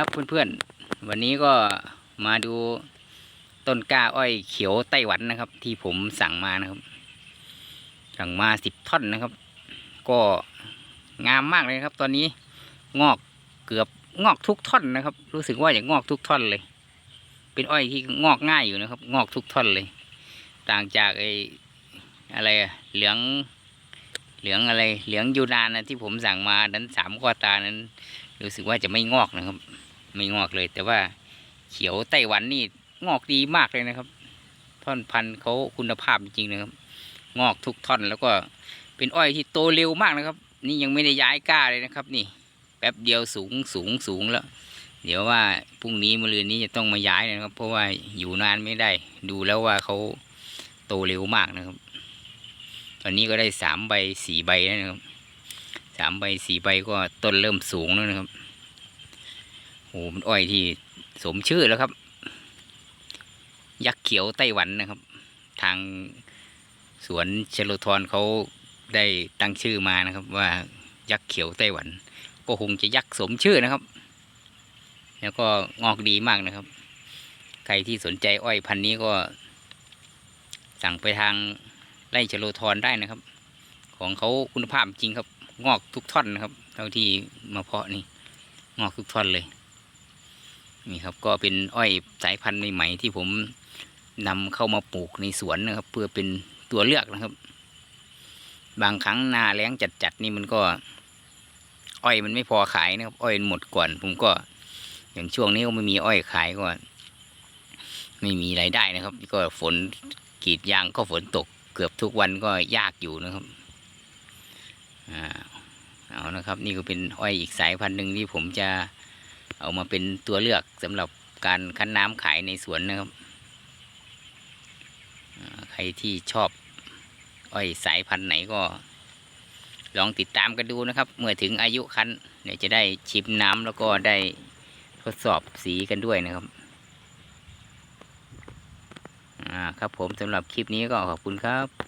ครับเพื่อนๆ วันนี้ก็มาดูต้นกล้าอ้อยเขียวไต้หวันนะครับ ที่ผมสั่งมานะครับ สั่งมาสิบท่อนนะครับ ก็งามมากเลยครับ ตอนนี้งอกเกือบงอกทุกท่อนนะครับ รู้สึกว่าจะงอกทุกท่อนเลย เป็นอ้อยที่งอกง่ายอยู่นะครับ งอกทุกท่อนเลย ต่างจากไอ้อะไรอะเหลืองเหลืองอะไรเหลืองยูนานนะที่ผมสั่งมานั้นสามข้อตานั้น รู้สึกว่าจะไม่งอกนะครับ ไม่งอกเลย แต่ว่าเขียวไต้หวันนี่งอกดีมากเลยนะครับ ท่อนพันธุ์เขาคุณภาพจริงๆนะครับ งอกทุกท่อนแล้วก็เป็นอ้อยที่โตเร็วมากนะครับ นี่ยังไม่ได้ย้ายก้าเลยนะครับ นี่ แป๊บเดียวสูงสูงสูงแล้ว เดี๋ยวว่าพรุ่งนี้มะรืนนี้จะต้องมาย้ายนะครับ เพราะว่าอยู่นานไม่ได้ ดูแล้วว่าเขาโตเร็วมากนะครับ ตอนนี้ก็ได้สามใบสี่ใบแล้วนะครับสามใบสี่ใบก็ต้นเริ่มสูงแล้วนะครับ อ้มันอ้อยที่สมชื่อแล้วครับ ยักษ์เขียวไต้หวันนะครับ ทางสวนเชลทอนเขาได้ตั้งชื่อมานะครับ ว่ายักษ์เขียวไต้หวัน ก็คงจะยักษ์สมชื่อนะครับ แล้วก็งอกดีมากนะครับ ใครที่สนใจอ้อยพันธุ์นี้ก็ สั่งไปทางไร่เชลโลทอนได้นะครับ ของเขาคุณภาพจริงครับ งอกทุกท่อนนะครับ เท่าที่มาเพาะนี่งอกทุกท่อนเลย นี่ครับก็เป็นอ้อยสายพันธุ์ใหม่ๆที่ผมนำเข้ามาปลูกในสวนนะครับ เพื่อเป็นตัวเลือกนะครับ บางครั้งหนาแล้งจัดๆนี่มันก็ อ้อยมันไม่พอขายนะครับ อ้อยมันหมดก่อน ผมก็อย่างช่วงนี้ก็ไม่มีอ้อยขายก็ไม่มีรายได้นะครับ ก็ฝนกรีดยางก็ฝนตกเกือบทุกวันก็ยากอยู่นะครับอ่าเอานะครับ นี่ก็เป็นอ้อยอีกสายพันธุ์หนึ่งที่ผมจะ เอามาเป็นตัวเลือกสำหรับการคั้นน้ำขายในสวนนะครับใครที่ชอบอ้อยสายพันธุ์ไหนก็ ลองติดตามกันดูนะครับ เมื่อถึงอายุคั้นเดี๋ยวจะได้ชิมน้ำแล้วก็ได้ทดสอบสีกันด้วยนะครับอ่าครับผมสำหรับคลิปนี้ก็ขอบคุณครับ